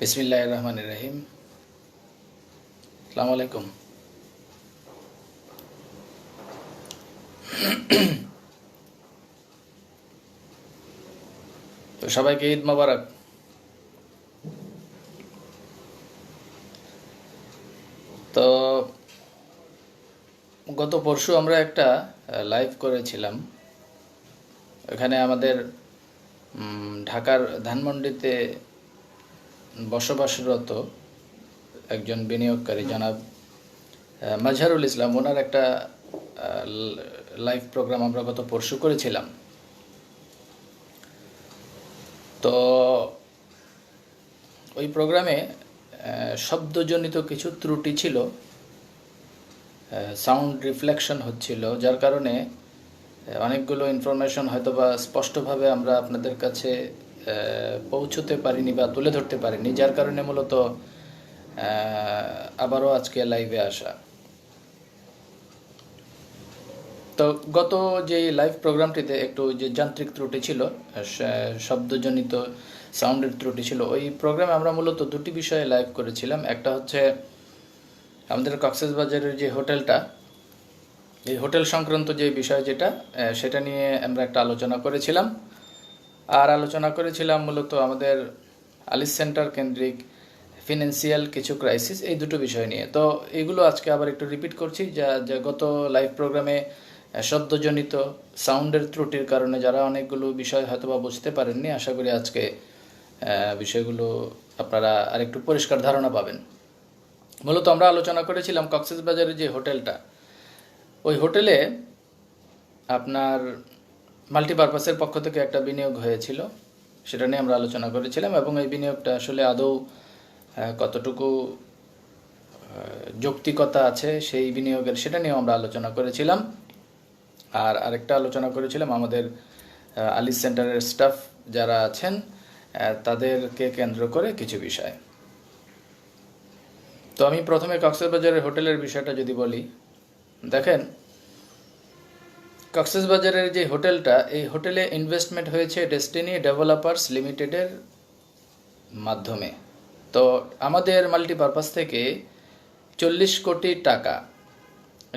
বিসমিল্লাহ রহমান রহিম। সালাম আলাইকুম তো সবাইকে ঈদ মোবারক। তো গত পরশু আমরা একটা লাইভ করেছিলাম। এখানে আমাদের ঢাকার ধানমন্ডিতে বসবাসরত একজন বিনিয়োগকারী জনাব মাজহারুল ইসলাম। ওনার একটা লাইভ প্রোগ্রাম আমরা গত পরশু করেছিলাম। তো ওই প্রোগ্রামে শব্দজনিত কিছু ত্রুটি ছিল সাউন্ড রিফ্লেকশন হচ্ছিল, যার কারণে অনেকগুলো ইনফরমেশন হয়তো বা স্পষ্টভাবে আমরা আপনাদের কাছে পৌঁছতে পারিনি বা তুলে ধরতে পারিনি, যার কারণে মূলত আবারও আজকে লাইভে আসা। তো গত যে লাইভ প্রোগ্রামটিতে একটু যে যান্ত্রিক ত্রুটি ছিল শব্দজনিত সাউন্ডের ত্রুটি ছিল, ওই প্রোগ্রামে আমরা মূলত দুটি বিষয়ে লাইভ করেছিলাম। একটা হচ্ছে আমাদের কক্সবাজারের যে হোটেলটা, এই হোটেল সংক্রান্ত যে বিষয় যেটা সেটা নিয়ে আমরা একটা আলোচনা করেছিলাম। আর আলোচনা করেছিলাম মূলত আমাদের আলিস সেন্টার কেন্দ্রিক ফিনান্সিয়াল কিছু ক্রাইসিস এই দুটো বিষয় নিয়ে। তো এগুলো আজকে আবার একটু রিপিট করছি, যা যা গত লাইভ প্রোগ্রামে শব্দজনিত সাউন্ডের ত্রুটির কারণে যারা অনেকগুলো বিষয় হয়তো বা বুঝতে পারেননি, আশা করি আজকে বিষয়গুলো আপনারা আরেকটু পরিষ্কার ধারণা পাবেন। মূলত আমরা আলোচনা করেছিলাম কক্সবাজারের যে হোটেলটা। ওই হোটেলে আপনার মাল্টিপারপাসের পক্ষ থেকে একটা বিনিয়োগ হয়েছিল, সেটা নিয়ে আমরা আলোচনা করেছিলাম এবং এই বিনিয়োগটা আসলে আদৌ কতটুকু যৌক্তিকতা আছে সেই বিনিয়োগের সেটা নিয়েও আমরা আলোচনা করেছিলাম। আর আরেকটা আলোচনা করেছিলাম আমাদের আলিস সেন্টারের স্টাফ যারা আছেন তাদেরকে কেন্দ্র করে কিছু বিষয়। তো আমি প্রথমে কক্সবাজারের হোটেলের বিষয়টা যদি বলি, দেখেন কক্সবাজারের যে হোটেলটা, এই হোটেলে ইনভেস্টমেন্ট হয়েছে ডেস্টিনি ডেভেলপার্স লিমিটেডের মাধ্যমে। তো আমাদের মাল্টিপারপাস থেকে চল্লিশ কোটি টাকা।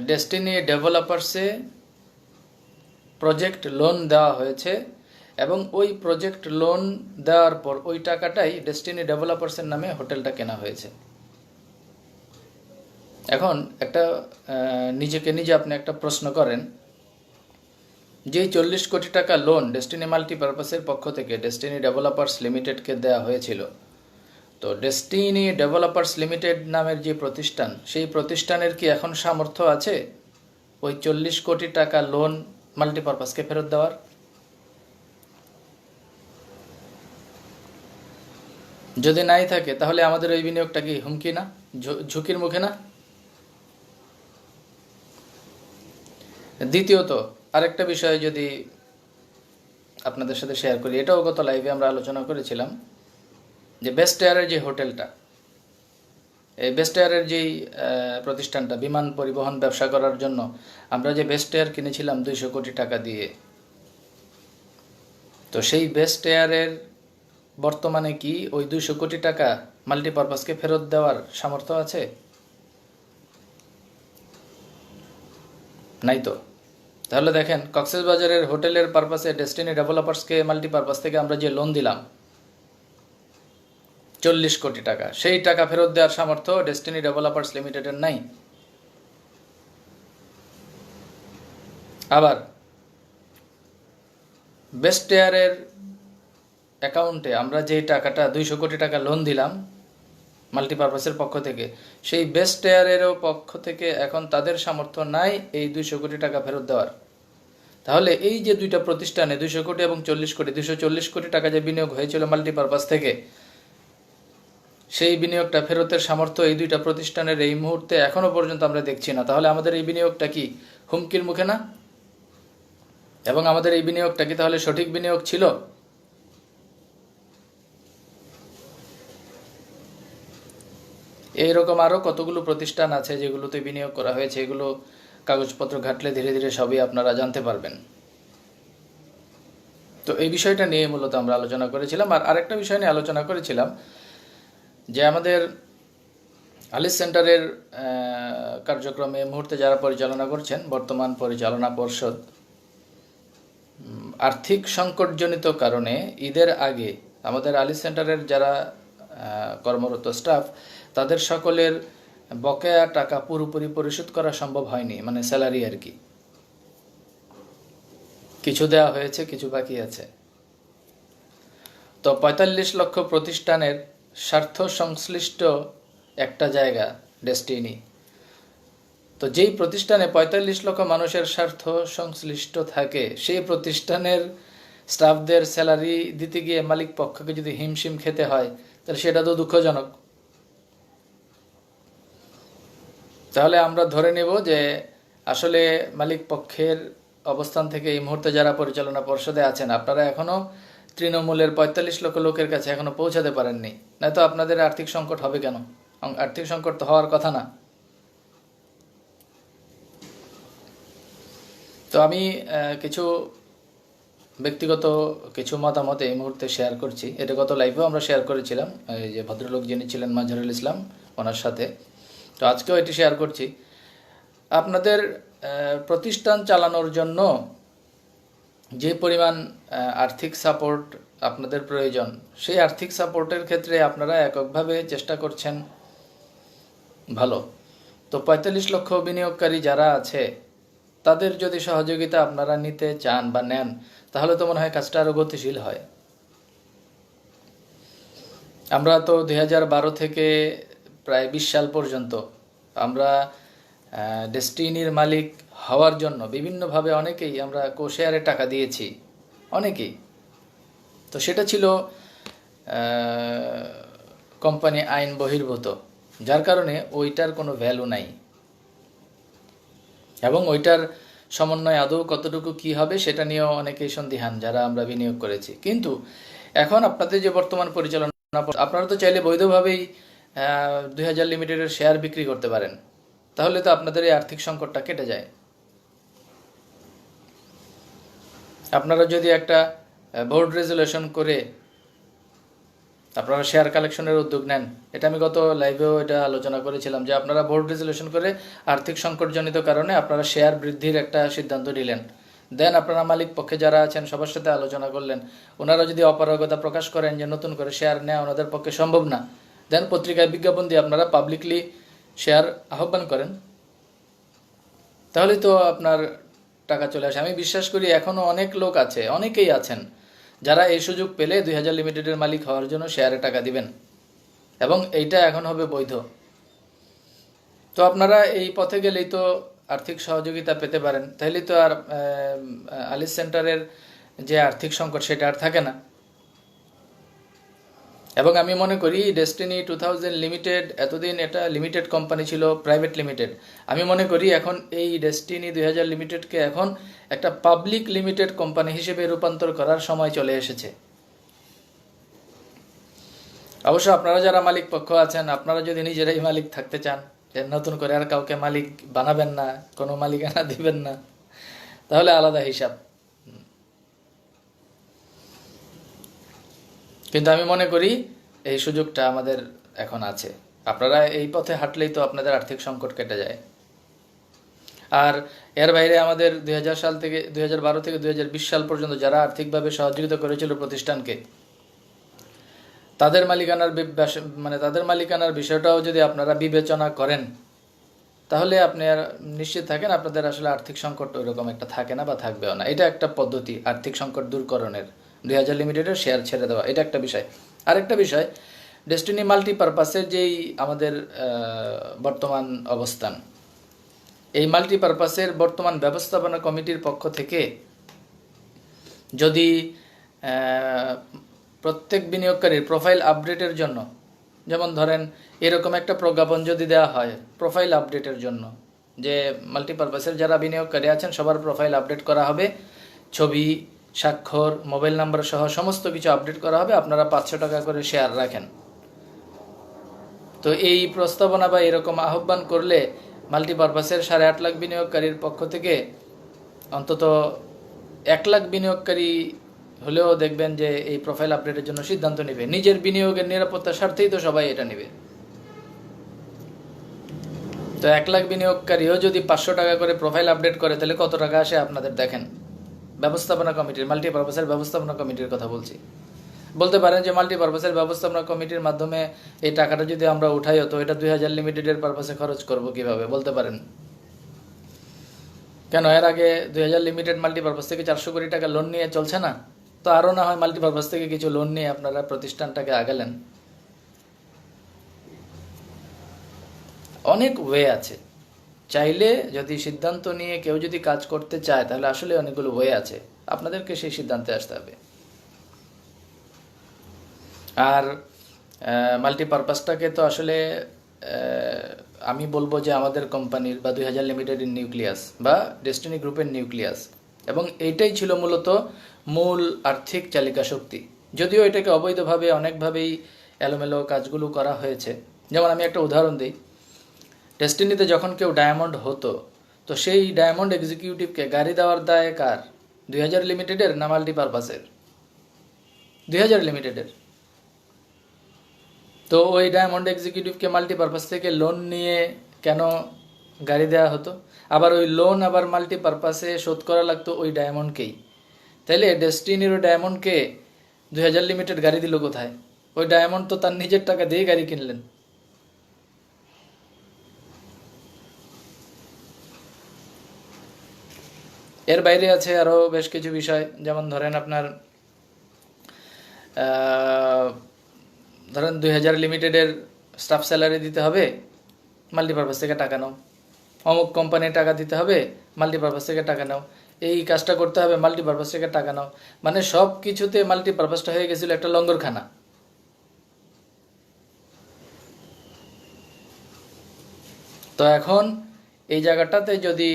ডেস্টিনি ডেভেলপার্সে প্রজেক্ট লোন দেওয়া হয়েছে এবং ওই প্রজেক্ট লোন দেওয়ার পর ওই টাকাটাই ডেস্টিনি ডেভেলপার্সের নামে হোটেলটা কেনা হয়েছে। এখন একটা নিজেকে নিজে আপনি একটা প্রশ্ন করেন যে চল্লিশ কোটি টাকা লোন ডেস্টিনি মাল্টিপারপাসের পক্ষ থেকে ডেস্টিনি ডেভেলপার্স লিমিটেডকে দেওয়া হয়েছিল। তো ডেস্টিনি ডেভেলপার্স লিমিটেড নামের যে প্রতিষ্ঠান, সেই প্রতিষ্ঠানের কি এখন সামর্থ্য আছে? ওই চল্লিশ কোটি টাকা লোন মাল্টিপারপাসকে ফেরত দেওয়ার? যদি নাই থাকে, তাহলে আমাদের ওই বিনিয়োগটা কি হুমকি না? ঝুঁকির মুখে না? দ্বিতীয়ত আরেকটা বিষয় যদি আপনাদের সাথে শেয়ার করি, এটাও গত লাইভে আমরা আলোচনা করেছিলাম যে বেস্ট এয়ারের যে হোটেলটা, এই বেস্ট এয়ারের যেই প্রতিষ্ঠানটা, বিমান পরিবহন ব্যবসা করার জন্য আমরা যে বেস্ট এয়ার কিনেছিলাম দুইশো কোটি টাকা দিয়ে, তো সেই বেস্ট এয়ারের বর্তমানে কি ওই দুইশো কোটি টাকা মাল্টিপারপাসকে ফেরত দেওয়ার সামর্থ্য আছে? নাই তো? তাহলে দেখেন, কক্সবাজারের হোটেলের পারপাসে ডেস্টিনি ডেভেলপার্সকে মাল্টিপারপাস থেকে আমরা যে লোন দিলাম, চল্লিশ কোটি টাকা। সেই টাকা ফেরত দেওয়ার সামর্থ্য ডেস্টিনি ডেভেলপার্স লিমিটেডের নাই। আবার, বেস্ট এয়ারের অ্যাকাউন্টে আমরা যেই টাকাটা, দুইশো কোটি টাকা লোন দিলাম মাল্টিপারপাসের পক্ষ থেকে। সেই বেস্ট এয়ারেরও পক্ষ থেকে এখন তাদের সামর্থ্য নাই এই দুইশো কোটি টাকা ফেরত দেওয়ার। তাহলে এই যে দুইটা প্রতিষ্ঠানে দুইশো কোটি এবং চল্লিশ কোটি, দুইশো চল্লিশ কোটি টাকা যে বিনিয়োগ হয়েছিল মাল্টিপারপাস থেকে, সেই বিনিয়োগটা ফেরতের সামর্থ্য এই দুইটা প্রতিষ্ঠানের এই মুহূর্তে এখনও পর্যন্ত আমরা দেখছি না। তাহলে আমাদের এই বিনিয়োগটা কি হুমকির মুখে না? এবং আমাদের এই বিনিয়োগটা কি তাহলে সঠিক বিনিয়োগ ছিল? এইরকম আরও কতগুলো প্রতিষ্ঠান আছে যেগুলোতে বিনিয়োগ করা হয়েছে? এগুলো কাগজপত্র ঘাটলে ধীরে ধীরে সবই আপনারা জানতে পারবেন। তো এই বিষয়টা নিয়ে মূলত আমরা আলোচনা করেছিলাম। আর আরেকটা বিষয় নিয়ে আলোচনা করেছিলাম, যে আমাদের আলিস সেন্টারের কার্যক্রমে মুহূর্তে যারা পরিচালনা করছেন, বর্তমান পরিচালনা পর্ষদ আর্থিক সংকটজনিত কারণে ঈদের আগে আমাদের আলিস সেন্টারের যারা কর্মরত স্টাফ তাদের সকলের বকেয়া টাকা পুরোপুরি পরিশোধ করা সম্ভব হয়নি মানে স্যালারি আর কি। কিছু দেওয়া হয়েছে, কিছু বাকি আছে। তো পঁয়তাল্লিশ লক্ষ প্রতিষ্ঠানের স্বার্থ সংশ্লিষ্ট একটা জায়গা ডেস্টিনি তো যেই প্রতিষ্ঠানে পঁয়তাল্লিশ লক্ষ মানুষের স্বার্থ সংশ্লিষ্ট থাকে, সেই প্রতিষ্ঠানের স্টাফদের স্যালারি দিতে গিয়ে মালিক পক্ষকে যদি হিমশিম খেতে হয়, তাহলে সেটা তো দুঃখজনক। তাহলে আমরা ধরে নেব যে আসলে মালিক পক্ষের অবস্থান থেকে এই মুহূর্তে যারা পরিচালনা পর্ষদে আছেন, আপনারা এখনও তৃণমূলের পঁয়তাল্লিশ লক্ষ লোকের কাছে এখনও পৌঁছাতে পারেননি। নয়তো আপনাদের আর্থিক সংকট হবে কেন? আর্থিক সংকট তো হওয়ার কথা না। তো আমি কিছু ব্যক্তিগত কিছু মতামত এই মুহূর্তে শেয়ার করছি। এটা গত লাইভেও আমরা শেয়ার করেছিলাম। এই যে ভদ্রলোক যিনি ছিলেন মাজহারুল ইসলাম, ওনার সাথে। তো আজকেও এটি শেয়ার করছি। আপনাদের প্রতিষ্ঠান চালানোর জন্য যে পরিমাণ আর্থিক সাপোর্ট আপনাদের প্রয়োজন, সেই আর্থিক সাপোর্টের ক্ষেত্রে আপনারা এককভাবে চেষ্টা করছেন ভালো। তো পঁয়তাল্লিশ লক্ষ বিনিয়োগকারী যারা আছে, তাদের যদি সহযোগিতা আপনারা নিতে চান বা নেন, তাহলে তো মনে হয় কাজটা আরও গতিশীল হয়। আমরা তো বারো থেকে প্রায় বিশ সাল পর্যন্ত আমরা ডেস্টিনির মালিক হওয়ার জন্য বিভিন্নভাবে অনেকেই আমরা কোশেয়ারে টাকা দিয়েছি। অনেকেই। তো সেটা ছিল কোম্পানি আইন বহির্ভূত, যার কারণে ওইটার কোনো ভ্যালু নাই। এবং ওইটার সমন্বয় আদৌ কতটুকু কি হবে সেটা নিয়েও অনেকেই সন্দিহান, যারা আমরা বিনিয়োগ করেছি। কিন্তু এখন আপনাদের যে বর্তমান পরিচালনা, আপনারা তো চাইলে বৈধভাবেই দুই হাজার লিমিটেডের শেয়ার বিক্রি করতে পারেন। তাহলে তো আপনাদের এই আর্থিক সংকটটা কেটে যায়। আপনারা যদি একটা বোর্ড রেজুলেশন করে আপনারা শেয়ার কালেকশনের উদ্যোগ নেন, এটা আমি গত লাইভেও এটা আলোচনা করেছিলাম যে আপনারা বোর্ড রেজুলেশন করে আর্থিক সংকটজনিত কারণে আপনারা শেয়ার বৃদ্ধির একটা সিদ্ধান্ত নিলেন। দেন আপনারা মালিক পক্ষে যারা আছেন, সবার সাথে আলোচনা করলেন। ওনারা যদি অপারগতা প্রকাশ করেন যে নতুন করে শেয়ার নেওয়া ওনাদের পক্ষে সম্ভব না দেন পত্রিকায় বিজ্ঞাপন দিয়ে আপনারা পাবলিকলি শেয়ার আহ্বান করেন। তাহলে তো আপনার টাকা চলে আসে। আমি বিশ্বাস করি এখনও অনেক লোক আছে, অনেকেই আছেন, যারা এই সুযোগ পেলে দুই হাজার লিমিটেডের মালিক হওয়ার জন্য শেয়ারে টাকা দিবেন। এবং এইটা এখন হবে বৈধ। তো আপনারা এই পথে গেলেই তো আর্থিক সহযোগিতা পেতে পারেন। তাহলে তো আর আলিস সেন্টারের যে আর্থিক সংকট, সেটা আর থাকে না। এবং আমি মনে করি ডেস্টিনি টু থাউজেন্ড লিমিটেড এতদিন এটা লিমিটেড কোম্পানি ছিল প্রাইভেট লিমিটেড আমি মনে করি এখন এই ডেস্টিনি দুই হাজার লিমিটেডকে এখন একটা পাবলিক লিমিটেড কোম্পানি হিসেবে রূপান্তর করার সময় চলে এসেছে। অবশ্য আপনারা যারা মালিক পক্ষ আছেন, আপনারা যদি নিজেরাই মালিক থাকতে চান, যে নতুন করে আর কাউকে মালিক বানাবেন না, কোনো মালিকানা দিবেন না, তাহলে আলাদা হিসাব। কিন্তু আমি মনে করি এই সুযোগটা আমাদের এখন আছে। আপনারা এই পথে হাঁটলেই তো আপনাদের আর্থিক সংকট কেটে যায়। আর এর বাইরে আমাদের দুই হাজার সাল থেকে, দুই হাজার বারো থেকে দুই হাজার বিশ সাল পর্যন্ত যারা আর্থিকভাবে সহযোগিতা করেছিল প্রতিষ্ঠানকে, তাদের মালিকানার মানে তাদের মালিকানার বিষয়টাও যদি আপনারা বিবেচনা করেন, তাহলে আপনি আর নিশ্চিত থাকেন আপনাদের আসলে আর্থিক সংকট ওইরকম একটা থাকে না বা থাকবেও না। এটা একটা পদ্ধতি আর্থিক সংকট দূরকরণের। দুই হাজার লিমিটেডের শেয়ার ছেড়ে দেওয়া, এটা একটা বিষয়। আরেকটা বিষয় ডেস্টিনি মাল্টিপারপাসের যেই আমাদের বর্তমান অবস্থান, এই মাল্টিপারপাসের বর্তমান ব্যবস্থাপনা কমিটির পক্ষ থেকে যদি প্রত্যেক বিনিয়োগকারীর প্রোফাইল আপডেটের জন্য, যেমন ধরেন এরকম একটা প্রজ্ঞাপন যদি দেওয়া হয় প্রোফাইল আপডেটের জন্য, যে মাল্টিপারপাসের যারা বিনিয়োগকারী আছেন সবার প্রোফাইল আপডেট করা হবে, ছবি স্বাক্ষর, মোবাইল নাম্বার সহ সমস্ত কিছু আপডেট করা হবে। আপনারা পাঁচশো টাকা করে শেয়ার রাখেন। তো এই প্রস্তাবনা বা এরকম আহ্বান করলে মাল্টিপারপাসের সাড়ে আট লাখ বিনিয়োগকারীর পক্ষ থেকে অন্তত এক লাখ বিনিয়োগকারী হলেও দেখবেন যে এই প্রোফাইল আপডেটের জন্য সিদ্ধান্ত নেবে। নিজের বিনিয়োগের নিরাপত্তার স্বার্থেই তো সবাই এটা নেবে। তো এক লাখ বিনিয়োগকারীও যদি পাঁচশো টাকা করে প্রোফাইল আপডেট করে, তাহলে কত টাকা আসে আপনাদের দেখেন। ব্যবস্থাপনা কমিটির মাল্টিপারপাসের ব্যবস্থাপনা কমিটির কথা বলছি। বলতে পারেন যে মাল্টিপারপাসের ব্যবস্থাপনা কমিটির মাধ্যমে এই টাকাটা যদি আমরা উঠাই তো এটা দুই হাজার লিমিটেডের পারপাসে খরচ করব কীভাবে? বলতে পারেন। কেন? এর আগে দুই হাজার লিমিটেড মাল্টিপারপাস থেকে চারশো কোটি টাকা লোন নিয়ে চলছে না? তো আরও না হয় মাল্টিপারপাস থেকে কিছু লোন নিয়ে আপনারা প্রতিষ্ঠানটাকে আগালেন। অনেক ওয়ে আছে। চাইলে যদি সিদ্ধান্ত নিয়ে কেউ যদি কাজ করতে চায়, তাহলে আসলে অনেকগুলো ওয়ে আছে। আপনাদেরকে সেই সিদ্ধান্তে আসতে হবে। আর মাল্টিপারপাসটাকে তো আসলে আমি বলব যে আমাদের কোম্পানির বা দুই হাজার লিমিটেডের নিউক্লিয়াস বা ডেস্টিনি গ্রুপের নিউক্লিয়াস এবং এইটাই ছিল মূলত মূল আর্থিক চালিকা শক্তি। যদিও এটাকে অবৈধভাবে, অনেকভাবেই এলোমেলো কাজগুলো করা হয়েছে। যেমন আমি একটা উদাহরণ দিই। ডেস্টিনিতে যখন কেউ ডায়মন্ড হতো, তো সেই ডায়মন্ড এক্সিকিউটিভকে গাড়ি দেওয়ার দায় কার? দুই হাজার লিমিটেডের না মাল্টিপারপাসের? দুই হাজার লিমিটেডের। তো ওই ডায়মন্ড এক্সিকিউটিভকে মাল্টিপারপাস থেকে লোন নিয়ে কেন গাড়ি দেওয়া হতো? আবার ওই লোন আবার মাল্টিপারপাসে শোধ করা লাগতো ওই ডায়মন্ডকেই। তাইলে ডেস্টিনির ওই ডায়মন্ডকে দুই হাজার লিমিটেড গাড়ি দিল কোথায়? ওই ডায়মন্ড তো তার নিজের টাকা দিয়ে গাড়ি কিনলেন। এর বাইরে আছে আরও বেশ কিছু বিষয়, যেমন ধরেন আপনার ধরেন দুই হাজার লিমিটেডের স্টাফ স্যালারি দিতে হবে মাল্টিপারপাস থেকে টাকা নাও। অমুক কোম্পানির টাকা দিতে হবে মাল্টিপারপাস থেকে টাকা নাও। এই কাজটা করতে হবে মাল্টিপারপাস থেকে টাকা নাও। মানে সব কিছুতে মাল্টিপারপাসটা হয়ে গেছিল একটা লঙ্গরখানা। তো এখন এই জায়গাটাতে যদি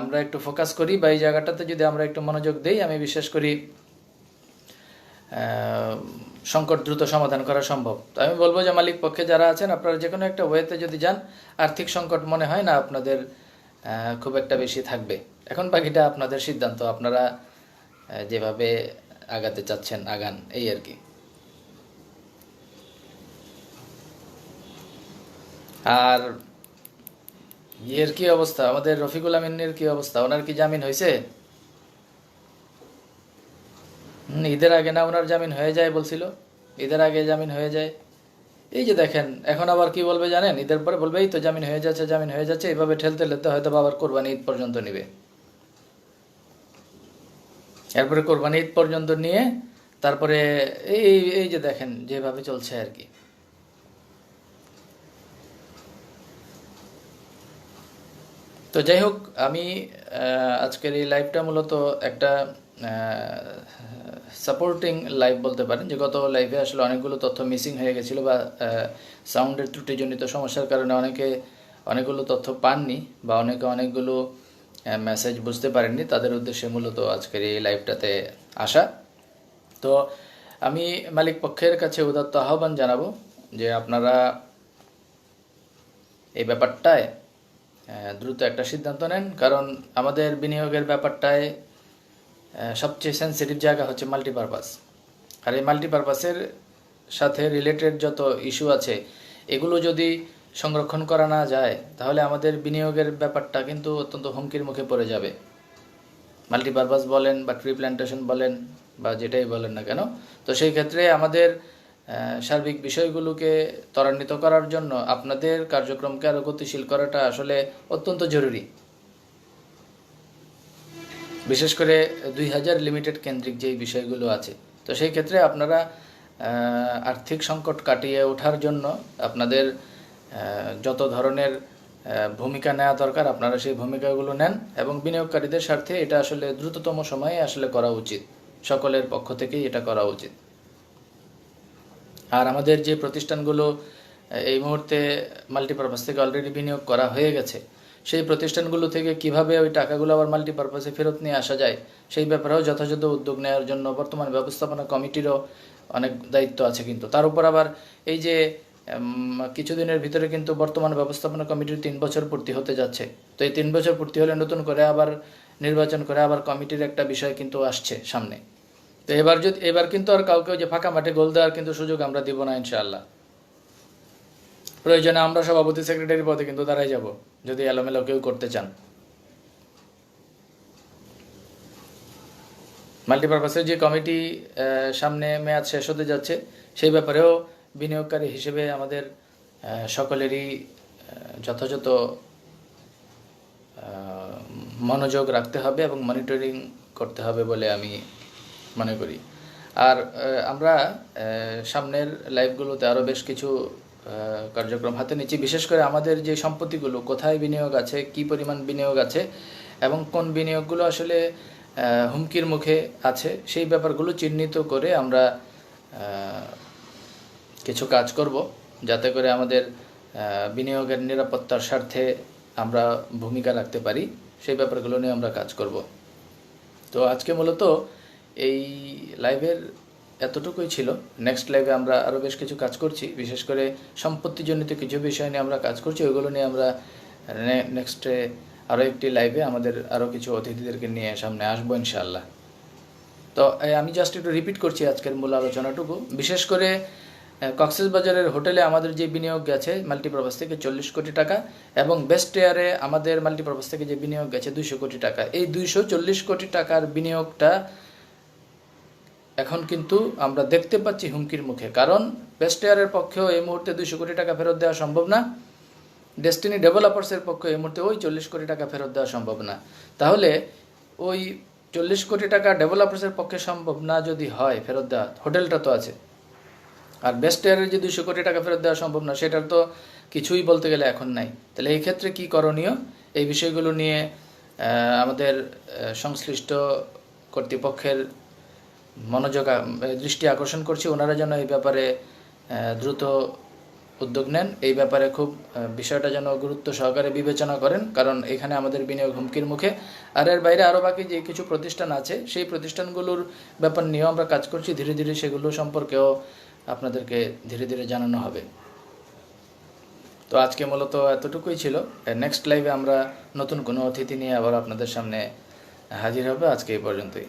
আমরা একটু ফোকাস করি বা এই জায়গাটাতে যদি আমরা একটু মনোযোগ দেই, আমি বিশ্বাস করি সংকট দ্রুত সমাধান করা সম্ভব। তো আমি বলব যে মালিক পক্ষে যারা আছেন, আপনারা যে কোনো একটা ওয়েতে যদি যান, আর্থিক সংকট মনে হয় না, আপনাদের খুব একটা বেশি থাকবে। এখন বাকিটা আপনাদের সিদ্ধান্ত, আপনারা যেভাবে আগাতে চাচ্ছেন, আগান, এই আর কি। আর ইয়ের কি অবস্থা? আমাদের রফিকুল আমিনের কি অবস্থা? ওনার কি জামিন হয়েছে ঈদের আগে না ওনার জামিন হয়ে যায় বলছিল? ঈদের আগে জামিন হয়ে যায়। এই যে দেখেন, এখন আবার কি বলবে জানেন? ঈদের পরে বলবে, এই তো জামিন হয়ে যাচ্ছে, জামিন হয়ে যাচ্ছে এইভাবে ঠেলতে ঠেলতে হয়তো আবার কোরবানি ঈদ পর্যন্ত নিবে। এরপরে কোরবানি ঈদ পর্যন্ত নিয়ে তারপরে এই এই যে দেখেন, যেভাবে চলছে আর কি। তো যাই হোক, আমি আজকের এই লাইভটা মূলত একটা সাপোর্টিং লাইভ বলতে পারেন, যে গত লাইভে আসলে অনেকগুলো তথ্য মিসিং হয়ে গেছিল বা সাউন্ডের ত্রুটিজনিত সমস্যার কারণে অনেকে অনেকগুলো তথ্য পাননি বা অনেকে অনেকগুলো মেসেজ বুঝতে পারেননি। তাদের উদ্দেশ্যে মূলত আজকের এই লাইভটাতে আসা। তো আমি মালিক পক্ষের কাছে উদাত্ত আহ্বান জানাব যে আপনারা এই ব্যাপারটায় দ্রুত একটা সিদ্ধান্ত নেন। কারণ আমাদের বিনিয়োগের ব্যাপারটায় সবচেয়ে সেন্সিটিভ জায়গা হচ্ছে মাল্টিপারপাস আর এই মাল্টিপারপাসের সাথে রিলেটেড যত ইস্যু আছে, এগুলো যদি সংরক্ষণ করা না যায়, তাহলে আমাদের বিনিয়োগের ব্যাপারটা কিন্তু অত্যন্ত হুমকির মুখে পড়ে যাবে। মাল্টিপারপাস বলেন বা ট্রি প্ল্যান্টেশন বলেন বা যেটাই বলেন না কেন, তো সেই ক্ষেত্রে আমাদের সার্বিক বিষয়গুলোকে ত্বরান্বিত করার জন্য আপনাদের কার্যক্রমকে আরও গতিশীল করাটা আসলে অত্যন্ত জরুরি। বিশেষ করে দুই হাজার লিমিটেড কেন্দ্রিক যেই বিষয়গুলো আছে, তো সেই ক্ষেত্রে আপনারা আর্থিক সংকট কাটিয়ে ওঠার জন্য আপনাদের যত ধরনের ভূমিকা নেওয়া দরকার আপনারা সেই ভূমিকাগুলো নেন এবং বিনিয়োগকারীদের স্বার্থে এটা আসলে দ্রুততম সময়ে আসলে করা উচিত। সকলের পক্ষ থেকেই এটা করা উচিত। আর আমাদের যে প্রতিষ্ঠানগুলো এই মুহূর্তে মাল্টিপারপাস থেকে অলরেডি বিনিয়োগ করা হয়ে গেছে, সেই প্রতিষ্ঠানগুলো থেকে কীভাবে ওই টাকাগুলো আবার মাল্টিপারপাসে ফেরত নিয়ে আসা যায়, সেই ব্যাপারেও যথাযথ উদ্যোগ নেওয়ার জন্য বর্তমান ব্যবস্থাপনা কমিটিরও অনেক দায়িত্ব আছে কিন্তু। তার উপর আবার এই যে কিছুদিনের ভিতরে কিন্তু বর্তমান ব্যবস্থাপনা কমিটির তিন বছর পূর্তি হতে যাচ্ছে। তো এই তিন বছর পূর্তি হলে নতুন করে আবার নির্বাচন করে আবার কমিটির একটা বিষয় কিন্তু আসছে সামনে। তো এবার যদি এবার কিন্তু আর কাউকে যে ফাঁকা মাঠে গোল দেওয়ার কিন্তু সুযোগ আমরা দিব না, ইনশাআল্লাহ। প্রয়োজনে আমরা সভাপতি সেক্রেটারি পদে কিন্তু দাঁড়াই যাব, যদি এলোমেলো কেউ করতে চান। মাল্টিপারপাসের যে কমিটি সামনে মেয়াদ শেষ হতে যাচ্ছে, সেই ব্যাপারেও বিনিয়োগকারী হিসেবে আমাদের সকলেরই যথাযথ মনোযোগ রাখতে হবে এবং মনিটরিং করতে হবে বলে আমি মনে করি। আর আমরা সামনের লাইভগুলোতে আরও বেশ কিছু কার্যক্রম হাতে নিচ্ছি। বিশেষ করে আমাদের যে সম্পত্তিগুলো, কোথায় বিনিয়োগ আছে, কি পরিমাণ বিনিয়োগ আছে, এবং কোন বিনিয়োগগুলো আসলে হুমকির মুখে আছে, সেই ব্যাপারগুলো চিহ্নিত করে আমরা কিছু কাজ করব, যাতে করে আমাদের বিনিয়োগের নিরাপত্তার স্বার্থে আমরা ভূমিকা রাখতে পারি। সেই ব্যাপারগুলো নিয়ে আমরা কাজ করব। তো আজকে মূলত এই লাইভের এতটুকুই ছিল। নেক্সট লাইভে আমরা আরও বেশ কিছু কাজ করছি। বিশেষ করে সম্পত্তিজনিত কিছু বিষয় নিয়ে আমরা কাজ করছি। ওইগুলো নিয়ে আমরা নেক্সটে আরও একটি লাইভে আমাদের আরও কিছু অতিথিদেরকে নিয়ে সামনে আসব ইনশাআল্লাহ। তো আমি জাস্ট একটু রিপিট করছি আজকের মূল আলোচনাটুকু। বিশেষ করে কক্সেস বাজারের হোটেলে আমাদের যে বিনিয়োগ গেছে মাল্টিপারপাস থেকে চল্লিশ কোটি টাকা এবং বেস্ট এয়ারে আমাদের মাল্টিপারপাস থেকে যে বিনিয়োগ গেছে দুইশো কোটি টাকা। এই দুইশো চল্লিশ কোটি টাকার বিনিয়োগটা এখন কিন্তু আমরা দেখতে পাচ্ছি হুমকির মুখে। কারণ বেস্ট এয়ারের পক্ষেও এই মুহূর্তে দুইশো কোটি টাকা ফেরত দেওয়া সম্ভব না। ডেস্টিনি ডেভেলপার্সের পক্ষে এই মুহূর্তে ওই চল্লিশ কোটি টাকা ফেরত দেওয়া সম্ভব না। তাহলে ওই চল্লিশ কোটি টাকা ডেভেলপার্সের পক্ষে সম্ভব না যদি হয় ফেরত দেওয়া, হোটেলটা তো আছে। আর বেস্ট এয়ারের যে দুশো কোটি টাকা ফেরত দেওয়া সম্ভব না, সেটার তো কিছুই বলতে গেলে এখন নাই। তাহলে এই ক্ষেত্রে কি করণীয়? এই বিষয়গুলো নিয়ে আমাদের সংশ্লিষ্ট কর্তৃপক্ষের মনোযোগ দৃষ্টি আকর্ষণ করছি। ওনারা যেন এই ব্যাপারে দ্রুত উদ্যোগ নেন। এই ব্যাপারে খুব বিষয়টা যেন গুরুত্ব সহকারে বিবেচনা করেন, কারণ এখানে আমাদের বিনিয়োগ হুমকির মুখে। আর এর বাইরে আরও বাকি যে কিছু প্রতিষ্ঠান আছে, সেই প্রতিষ্ঠানগুলোর ব্যাপার নিয়েও আমরা কাজ করছি। ধীরে ধীরে সেগুলো সম্পর্কেও আপনাদেরকে ধীরে ধীরে জানানো হবে। তো আজকে মূলত এতটুকুই ছিল। নেক্সট লাইভে আমরা নতুন কোনো অতিথি নিয়ে আবার আপনাদের সামনে হাজির হবে। আজকে এই পর্যন্তই।